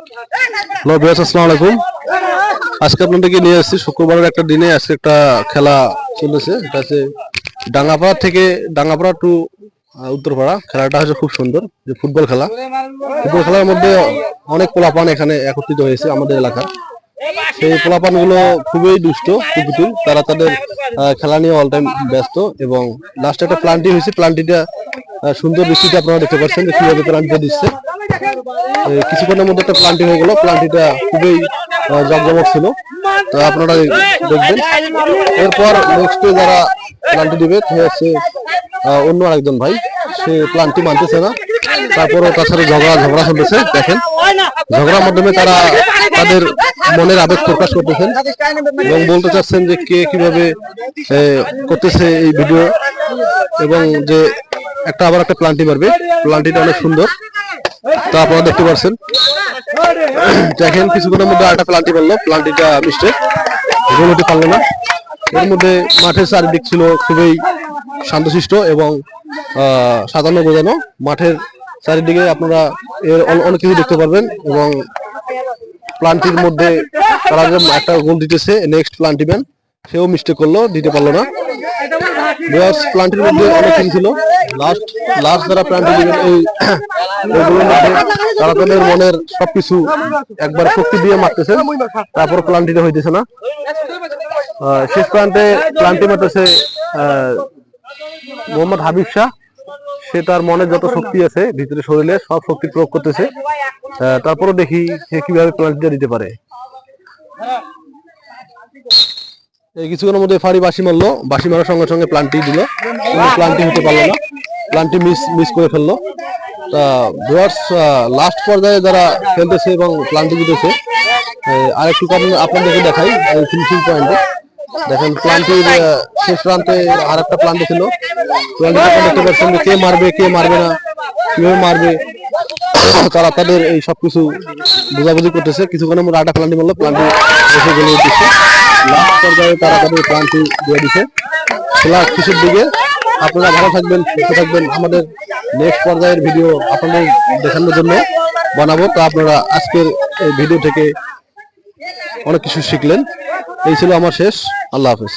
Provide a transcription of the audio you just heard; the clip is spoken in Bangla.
হ্যালো বিয়াস আসসালামু আলাইকুম আজকে আপনাদেরকে নিয়ে এসেছি শুক্রবারের একটা দিনে আজকে একটা খেলা চলেছে। এটা হচ্ছে ডাঙ্গাপাড়া থেকে ডাঙ্গাপাড়া টু উত্তরপাড়া। খেলাটা হচ্ছে খুব সুন্দর, যে ফুটবল খেলা। ফুটবল খেলার মধ্যে অনেক পোলাপান এখানে একত্রিত হয়েছে আমাদের এলাকার। সেই পোলাপানগুলো খুবই দুষ্ট কুকুতুল তারা তাদের খেলা নিয়ে অল টাইম ব্যস্ত এবং লাস্টে একটা প্লান্টি হয়েছে। প্লান্টিটা সুন্দর দৃষ্টিতে আপনারা দেখতে পাচ্ছেন। যে কীভাবে প্লান্টিটা দিচ্ছে। কিছুক্ষণের মধ্যে একটা প্লান্টি হয়ে গেল। প্লান্টিটা খুবই আহ, জমজমক ছিল। তো আপনারা দেখবেন। এরপর নেক্সট যারা প্লান্টি দিবে সে হচ্ছে অন্য আরেকজন ভাই। সে প্লান্টি মানতেছে না। তারপরও তার সাথে ঝগড়া ঝগড়া চলতেছে দেখেন। ঝগড়ার মাধ্যমে তারা তাদের মনের আবেগ প্রকাশ করতেছেন এবং বলতে চাচ্ছেন যে কে কীভাবে করতেছে এই ভিডিও এবং যে একটা আবার একটা প্লান্টি মারবে প্লান্টিটা অনেক সুন্দর। তা আপনারা দেখতে পাচ্ছেন দেখেন, কিছুক্ষণের মধ্যে আরেকটা প্লান্টি মারলো প্লান্টিটা মিস্টেক। গোল হতে পারল না। এর মধ্যে মাঠের চারিদিক ছিল খুবই শান্তশিষ্ট এবং সাজানো গোজানো মাঠের চারিদিকে আপনারা এর অন- অনেক কিছু দেখতে পারবেন এবং প্লান্টির মধ্যে তারা একটা গোল দিতেছে নেক্সট প্লান্টি ম্যান সেও মিস্টেক করল, দিতে পারল না। প্লান্টির মধ্যে অনেক কিছু ছিল লাস্ট লাস্ট যারা প্লান্টি দিবেন এই তারা তাদের মনের সবকিছু একবার শক্তি দিয়ে মারতেছে তারপর প্লান্টিটা হইতেছে না। শেষ প্রান্তে প্লান্টি মারতেছে মোহাম্মদ হাবিব শাহ। সে তার মনে যত শক্তি আছে ভিতরে শরীরে সব শক্তি প্রয়োগ করতেছে। আহ, তারপরও দেখি সে কীভাবে প্লান্টিটা দিতে পারে। এই কিছুক্ষণের মধ্যে ফাড়ি বাসি মারলো, বাসি মারার সঙ্গে সঙ্গে প্লান্টি দিল। কিন্তু প্লান্টি হতে পারল না। প্লান্টি মিস মিস করে ফেলল। তা ভিউয়ার্স লাস্ট পর্যায়ে যারা খেলতেছে এবং প্লান্টি দিতেছে আরেকটু কারণ আপনাদেরকে দেখাই ফিনিশিং পয়েন্টে দেখেন প্লান্টির শেষ প্রান্তে আর একটা প্লান্টি ছিল পাচ্ছেন কে মারবে কে মারবে না, কীভাবে মারবে। তারা তাদের এই সবকিছু বোঝাবুঝি করতেছে। কিছুক্ষণের মধ্যে আটা প্লান্টি মারলো প্লান্টি এসে গেলে লাস্ট পর্যায়ে তারা তাদের প্লান্টি দিয়ে দিছে। খেলা কিছুর দিকে? আপনারা ভালো থাকবেন, সুস্থ থাকবেন। আমাদের নেক্সট পর্যায়ের ভিডিও আপনাদের দেখানোর জন্য বানাবো। তো আপনারা আজকের এই ভিডিও থেকে অনেক কিছু শিখলেন। এই ছিল আমার শেষ। আল্লাহ হাফেজ।